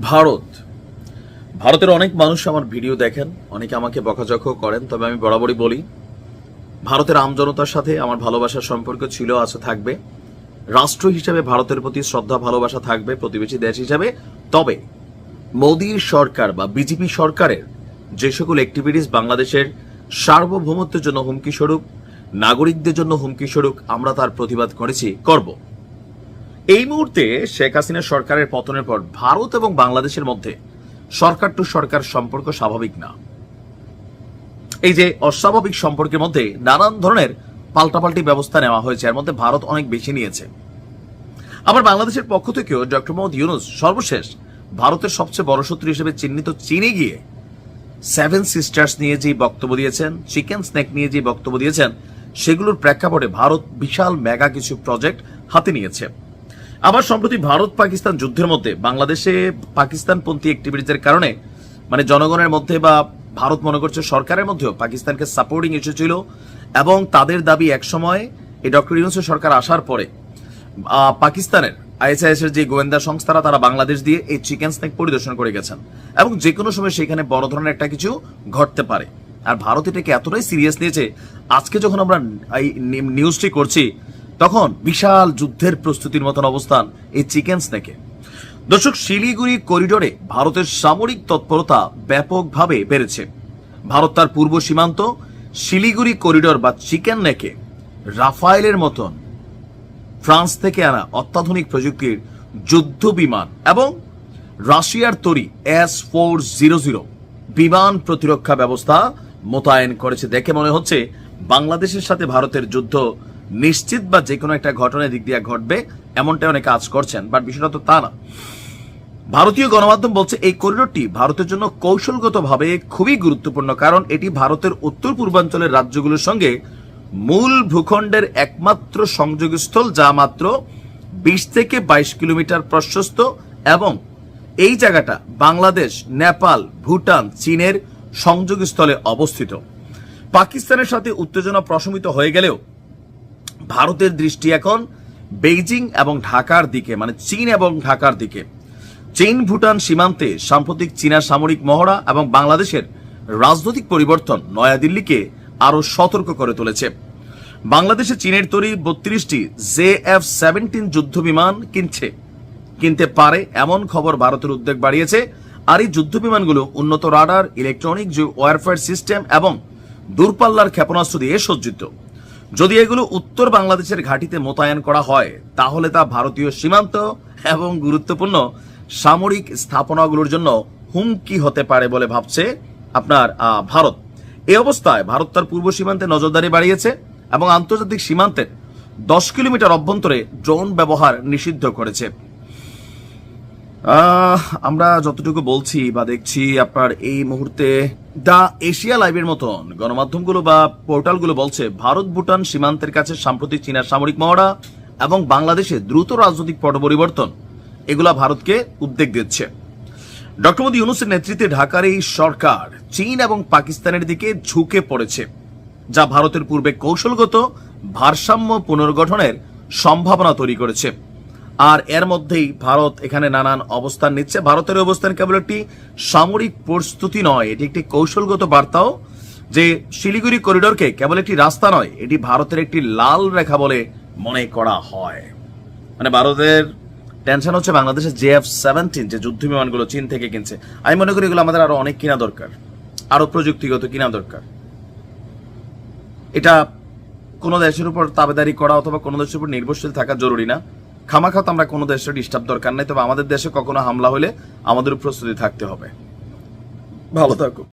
ভারত। ভারতের অনেক মানুষ আমার ভিডিও দেখেন, অনেকে আমাকে বকাঝকা করেন, তবে আমি বরাবরই বলি, ভারতের আমজনতার সাথে আমার ভালোবাসার সম্পর্ক ছিল আছে থাকবে। রাষ্ট্র হিসাবে ভারতের প্রতি শ্রদ্ধা, ভালোবাসা থাকবে, প্রতিবেশী দেশ হিসাবে। তবে মোদীর সরকার বা বিজেপি সরকারের যে সকল অ্যাক্টিভিটিস বাংলাদেশের সার্বভৌমত্বের জন্য হুমকি স্বরূপ, নাগরিকদের জন্য হুমকি স্বরূপ আমরা তার প্রতিবাদ করেছি, করব। এই মুহূর্তে শেখ হাসিনা সরকারের পতনের পর ভারত এবং বাংলাদেশের মধ্যে সরকার টু সরকার সম্পর্ক স্বাভাবিক না। এই যে অস্বাভাবিক সম্পর্কের মধ্যে নানান ধরনের পাল্টাপাল্টি ব্যবস্থা নেওয়া হয়েছে, এর মধ্যে ভারত অনেক বেশি নিয়েছে। আবার বাংলাদেশের পক্ষ থেকেও ডক্টর মোহাম্মদ ইউনুস সর্বশেষ ভারতের সবচেয়ে বড় শত্রু হিসেবে চিহ্নিত চীনে গিয়ে সেভেন সিস্টার্স নিয়ে যে বক্তব্য দিয়েছেন চিকেন স্ন্যাক নিয়ে যে বক্তব্য দিয়েছেন, সেগুলোর প্রেক্ষাপটে ভারত বিশাল মেগা কিছু প্রজেক্ট হাতে নিয়েছে। আবার সম্প্রতি ভারত পাকিস্তান যুদ্ধের মধ্যে বাংলাদেশে পাকিস্তানপন্থী অ্যাক্টিভিটিজের কারণে মানে জনগণের মধ্যে বা ভারত মনে করছে সরকারের মধ্যেও পাকিস্তানকে সাপোর্টিং এসেছিল এবং তাদের দাবি একসময় এই ডক্টর ইউনুসের সরকার আসার পরে পাকিস্তানের আইএসআইএস এর যে গোয়েন্দা সংস্থারা তারা বাংলাদেশ দিয়ে এই চিকেন স্ন্যাক পরিদর্শন করে গেছেন এবং যে কোনো সময় সেখানে বড় ধরনের একটা কিছু ঘটতে পারে। আর ভারত এটাকে এতটাই সিরিয়াস নিয়েছে, আজকে যখন আমরা এই নিউজটি করছি তখন বিশাল যুদ্ধের প্রস্তুতির মতন অবস্থান এই চিকেন স্ন্যাকে দর্শক, শিলিগুড়ি করিডোরে ভারতের সামরিক তৎপরতা ব্যাপকভাবে বেড়েছে। ভারত তার পূর্ব সীমান্ত, শিলিগুড়ি করিডোর বা চিকেন নেকে রাফায়েলের মতন ফ্রান্স থেকে আনা অত্যাধুনিক প্রযুক্তির যুদ্ধ বিমান এবং রাশিয়ার তৈরি এস ফোর জিরো জিরো বিমান প্রতিরক্ষা ব্যবস্থা মোতায়েন করেছে। দেখে মনে হচ্ছে, বাংলাদেশের সাথে ভারতের যুদ্ধ নিশ্চিত বা যে কোনো একটা ঘটনার দিক দিয়ে ঘটবে, এমনটাই অনেক কাজ করছেন বাট বিষয়টা তো তা না। ভারতীয় গণমাধ্যম বলছে এই করিডোরটি ভারতের জন্য কৌশলগতভাবে খুবই গুরুত্বপূর্ণ, কারণ এটি ভারতের উত্তর পূর্বাঞ্চলের রাজ্যগুলোর সঙ্গে মূল ভূখণ্ডের একমাত্র সংযোগস্থল, যা মাত্র বিশ থেকে বাইশ কিলোমিটার প্রশস্ত এবং এই জায়গাটা বাংলাদেশ, নেপাল, ভুটান, চীনের সংযোগস্থলে অবস্থিত। পাকিস্তানের সাথে উত্তেজনা প্রশমিত হয়ে গেলেও ভারতের দৃষ্টি এখন বেইজিং এবং ঢাকার দিকে মানে চীন এবং ঢাকার দিকে। চীন ভুটান সীমান্তে সাম্প্রতিক চীনা সামরিক মহড়া এবং বাংলাদেশের রাজনৈতিক পরিবর্তন নয়াদিল্লিকে আরও সতর্ক করে তুলেছে। বাংলাদেশে চীনের তৈরি বত্রিশটি জে এফ সেভেন্টিন যুদ্ধ বিমান কিনছে। কিনতে পারে এমন খবর ভারতের উদ্বেগ বাড়িয়েছে। আর এই যুদ্ধ বিমানগুলো উন্নত রাডার, ইলেকট্রনিক ওয়ারফেয়ার সিস্টেম এবং দূরপাল্লার ক্ষেপণাস্ত্র দিয়ে সজ্জিত। যদি এগুলো উত্তর বাংলাদেশের ঘাঁটিতে মোতায়েন করা হয়, তাহলে তা ভারতীয় সীমান্ত এবং গুরুত্বপূর্ণ সামরিক স্থাপনাগুলোর জন্য হুমকি হতে পারে বলে ভাবছে আপনার ভারত। এ অবস্থায় ভারত তার পূর্ব সীমান্তে নজরদারি বাড়িয়েছে এবং আন্তর্জাতিক সীমান্তের দশ কিলোমিটার অভ্যন্তরে ড্রোন ব্যবহার নিষিদ্ধ করেছে। আমরা যতটুকু বলছি বা দেখছি আপনার এই মুহূর্তে দা এশিয়া লাইভের মতন গণমাধ্যমগুলো বা পোর্টালগুলো বলছে, ভারত ভুটান সীমান্তের কাছে সাম্প্রতিক চীনার সামরিক মহড়া এবং বাংলাদেশে দ্রুত রাজনৈতিক পট পরিবর্তন, এগুলা ভারতকে উদ্বেগ দিচ্ছে। ডক্টর মোদী ইউনুসের নেতৃত্বে ঢাকার এই সরকার চীন এবং পাকিস্তানের দিকে ঝুঁকে পড়েছে, যা ভারতের পূর্বে কৌশলগত ভারসাম্য পুনর্গঠনের সম্ভাবনা তৈরি করেছে। আর এর মধ্যেই ভারত এখানে নানান অবস্থান নিচ্ছে। ভারতের অবস্থান কেবল একটি সামরিক প্রস্তুতি নয়, এটি একটি কৌশলগত বার্তাও যে শিলিগুড়ি করিডোরকে কেবল একটি রাস্তা নয়, এটি ভারতের একটি লাল রেখা বলে মনে করা হয়। মানে ভারতের টেনশন হচ্ছে বাংলাদেশের জে এফ সেভেন্টিন, যে যুদ্ধ বিমানগুলো চীন থেকে কিনছে। আমি মনে করি এগুলো আমাদের আরও অনেক কিনা দরকার, আরও প্রযুক্তিগত কিনা দরকার। এটা কোনো দেশের উপর তাবেদারি করা অথবা কোনো দেশের উপর নির্ভরশীল থাকা জরুরি না। খামাখাত আমরা কোনো দেশের ডিস্টার্ব দরকার নাই, তবে আমাদের দেশে কখনো হামলা হলে আমাদের প্রস্তুতি থাকতে হবে। ভালো থাকো